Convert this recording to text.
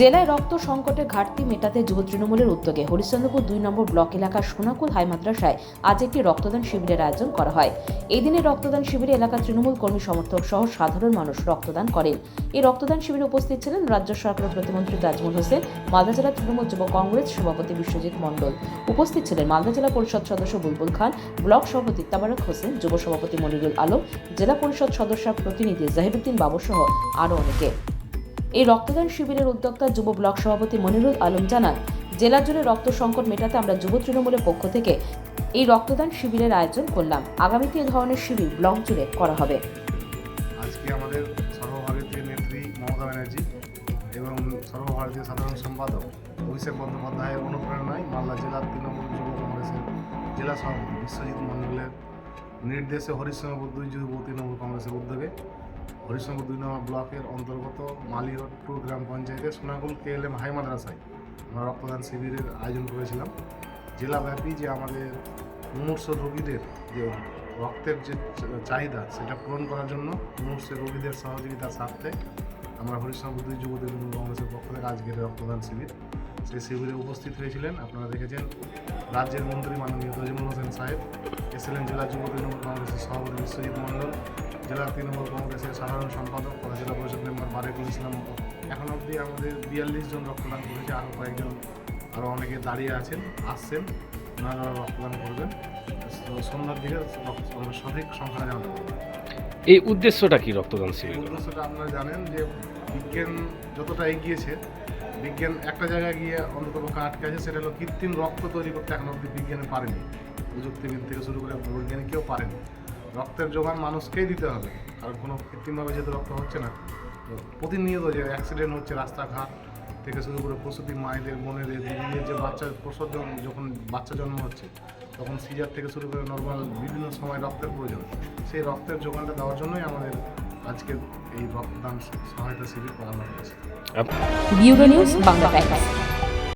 জেলায় রক্ত সংকটের ঘাটতি মেটাতে যুব তৃণমূলের উদ্যোগে হরিশ্চন্দ্রপুর দুই নম্বর ব্লক এলাকার সোনাকুল হাই মাদ্রাসায় আজ একটি রক্তদান শিবিরের আয়োজন করা হয়। এই দিনে রক্তদান শিবিরে এলাকার তৃণমূল কর্মী সমর্থক সহ সাধারণ মানুষ রক্তদান করেন। এই রক্তদান শিবিরে উপস্থিত ছিলেন রাজ্য সরকারের প্রতিমন্ত্রী তাজমুল হোসেন, মালদা জেলা তৃণমূল যুব কংগ্রেস সভাপতি বিশ্বজিৎ মণ্ডল। উপস্থিত ছিলেন মালদা জেলা পরিষদ সদস্য বুলবুল খান, ব্লক সভাপতি তাবারক হোসেন, যুব সভাপতি মনিরুল আলম, জেলা পরিষদ সদস্য প্রতিনিধি জাহিরুদ্দিন বাবু সহ আরও অনেকে। এই রক্তদান শিবিরের উদ্যোক্তা যুব ব্লক সভাপতি মনিরুল আলম জানান জেলা জুড়ে রক্ত সংকট মেটাতে আমরা যুব তৃণমূলের পক্ষ থেকে এই রক্তদান শিবিরের আয়োজন করলাম। আগামীতে এই ধরনের শিবির ব্লক জুড়ে করা হবে। আজকে আমাদের সর্বভারতীয় নেত্রী মমতা ব্যানার্জি এবং সর্বভারতীয় সাধারণ সম্পাদক অভিষেক বন্দ্যোপাধ্যায়ের অনুপ্রেরণায় মালদা জেলার তৃণমূল যুব কংগ্রেসের জেলা সভাপতি বিশ্বজিৎ মণ্ডলের নির্দেশে হরিশ্চন্দ্রপুর দুই যুব তৃণমূল কংগ্রেসের উদ্যোগে হরিশ্চন্দ্রপুর দুই নম্বর ব্লকের অন্তর্গত মালিহট গ্রাম পঞ্চায়েতের সোনাগুল কে এল এম হাই মাদ্রাসায় আমরা রক্তদান শিবিরের আয়োজন করেছিলাম। জেলাব্যাপী যে আমাদের মুমূর্ষ রোগীদের যে রক্তের যে চাহিদা সেটা পূরণ করার জন্য মুমূর্ষ রোগীদের সহযোগিতার স্বার্থে আমরা হরিশ্চন্দ্র দুই যুব তৃণমূল কংগ্রেসের পক্ষ থেকে আজকের রক্তদান শিবির। সেই শিবিরে উপস্থিত হয়েছিলেন আপনারা দেখেছেন রাজ্যের মন্ত্রী মাননীয় তজিমুল হোসেন সাহেব এসএলএন জেলা যুব তৃণমূল কংগ্রেসের সভাপতি বিশ্বজিৎ মণ্ডল জেলা তৃণমূল কংগ্রেসের সাধারণ সম্পাদক জেলা পরিষদ মেম্বার বারেকুল ইসলাম। এখন অবধি আমাদের বিয়াল্লিশ জন রক্তদান করেছে আরও কয়েকজন আরও অনেকে দাঁড়িয়ে আছেন আসছেন ওনারা রক্তদান করবেন। তো সন্ধ্যার দিকে সঠিক সংখ্যাটা জানাতে এই উদ্দেশ্যটা কি রক্তদান শিবির? উদ্দেশ্যটা আপনারা জানেন যে বিজ্ঞান যতটা এগিয়েছে বিজ্ঞান একটা জায়গায় গিয়ে অন্ততপক্ষে আটকে আছে সেটা হলো কৃত্রিম রক্ত তৈরি করতে এখন অব্দি বিজ্ঞানে পারেনি। প্রযুক্তিবিদ থেকে শুরু করে বৈজ্ঞানিক কেউ পারেনি। রক্তের যোগান মানুষকেই দিতে হবে। কারণ কোনো কৃত্রিমভাবে যেহেতু রক্ত হচ্ছে না প্রতিনিয়ত যে অ্যাক্সিডেন্ট হচ্ছে রাস্তাঘাট থেকে শুরু করে প্রসূতি মায়েদের, বোনেদের, দিদিদের যে বাচ্চা প্রসব যখন বাচ্চা জন্ম হচ্ছে, তখন সিজার থেকে শুরু করে নর্মাল বিভিন্ন সময় রক্তের প্রয়োজন। সেই রক্তের যোগানটা দেওয়ার জন্যই আমাদের আজকে এই রক্তদান সহায়তা শিবির করানো হয়েছে